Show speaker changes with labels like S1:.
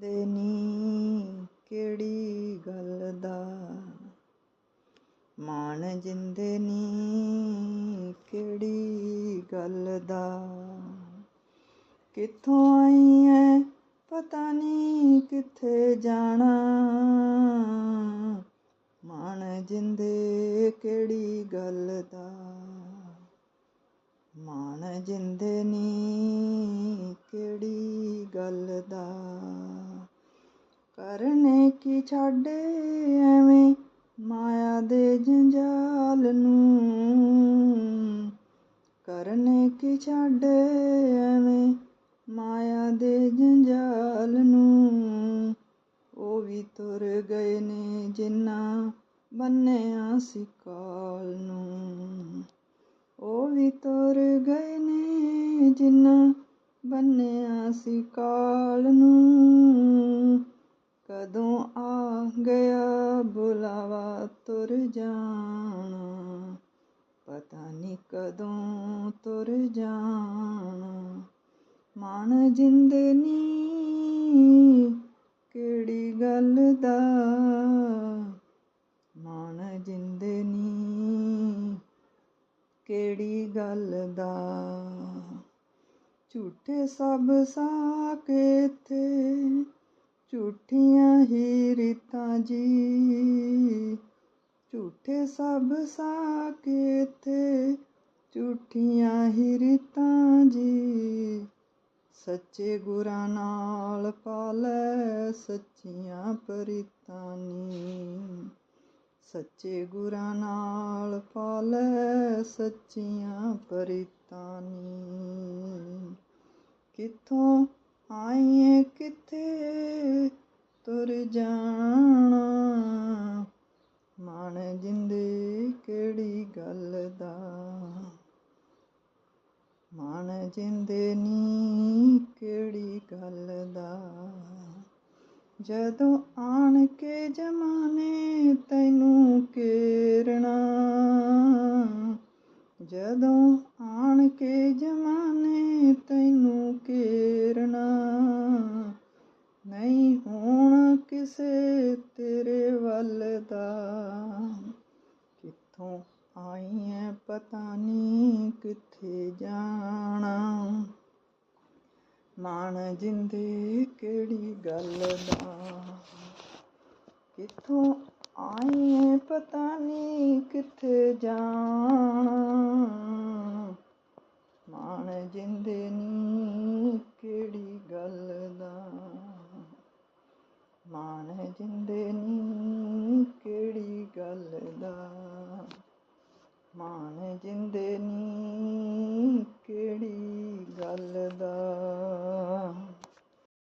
S1: ਦੇ ਨੀ ਕਿਹੜੀ ਗੱਲ ਦਾ? ਮਾਣ ਜਿੰਦੇ ਨੀ ਕਿਹੜੀ ਗੱਲ ਦਾ? ਕਿੱਥੋਂ ਆਈ ਐ ਪਤਾ ਨੀ ਕਿੱਥੇ ਜਾਣਾ? ਮਾਣ ਜਿੰਦੇ ਕਿਹੜੀ ਗੱਲ ਦਾ? ਮਾਣ ਜਿੰਦੇ ਨੀ ਕਿਹੜੀ ਗੱਲ ਦਾ? ਛੱਡ ਐਵੇਂ ਮਾਇਆ ਦੇ ਜੰਜਾਲ ਨੂੰ। ਕਰਨੇ ਕੀ ਛੱਡ ਐਵੇਂ ਮਾਇਆ ਦੇ ਜੰਜਾਲ ਨੂੰ। ਉਹ ਵੀ ਤੁਰ ਗਏ ਨੇ ਜਿੰਨਾ ਬੰਨਿਆ ਸੀ ਕਾਲ ਨੂੰ। ਉਹ ਵੀ ਤੁਰ ਗਏ ਨੇ ਜਿੰਨਾ ਬੰਨਿਆ ਸੀ ਕਾਲ ਨੂੰ। ਕਦੋਂ ਬੁਲਾਵਾ ਤੁਰ ਜਾਣਾ। ਪਤਾ ਨਹੀਂ ਕਦੋਂ ਤੁਰ ਜਾਣਾ। ਮਾਣ ਜਿੰਦੇ ਨੀ, ਕਿਹੜੀ ਗੱਲ ਦਾ? ਮਾਣ ਜਿੰਦੇ ਨੀ, ਕਿਹੜੀ ਗੱਲ ਦਾ? ਝੂਠੇ ਸਭ ਸਾਕੇ ਥੇ ਝੂਠੀਆਂ ਹੀ ਰੀਤਾਂ ਜੀ। ਝੂਠੇ ਸਭ ਸਾਕੇ ਝੂਠੀਆਂ ਹੀ ਰੀਤਾਂ ਜੀ। ਸੱਚੇ ਗੁਰਾਂ ਨਾਲ ਪਾਲੈ ਸੱਚੀਆਂ ਪ੍ਰੀਤਾਂ ਨੀ। ਸੱਚੇ ਗੁਰਾਂ ਨਾਲ ਪਾਲੈ ਸੱਚੀਆਂ ਪ੍ਰੀਤਾਂ ਨੀ। ਕਿੱਥੋਂ ਆਈਏ ਕਿੱਥੇ ਤੁਰ ਜਾਣਾ? ਮਾਣ ਜਿੰਦੇ ਕਿਹੜੀ ਗੱਲ ਦਾ? ਮਾਣ ਜਿੰਦੇ ਨੀ ਕਿਹੜੀ ਗੱਲ ਦਾ? ਜਦੋਂ ਆਣ ਕੇ ਜਮਾਨੇ ਤੈਨੂੰ ਕੇਰਣਾ ਜਦੋਂ ਆਣ ਕੇ ਜਮਾਨੇ ਤੈਨੂੰ ਕੇਰਣਾ ਨਹੀਂ ਹੋਣਾ ਕਿਸੇ ਤੇਰੇ ਵੱਲ ਦਾ। ਕਿੱਥੋਂ ਆਈ ਐ ਪਤਾ ਨਹੀਂ ਕਿੱਥੇ ਜਾਣਾ। ਮਾਣ ਜਿੰਦੇ ਕਿਹੜੀ ਗੱਲ ਦਾ। ਕਿੱਥੋਂ ਆਈ ਪਤਾ ਨਹੀਂ ਕਿੱਥੇ ਜਾਣਾ। ਮਾਣ ਜਿੰਦੇ ਨੀ ਕਿਹੜੀ ਮਾਣ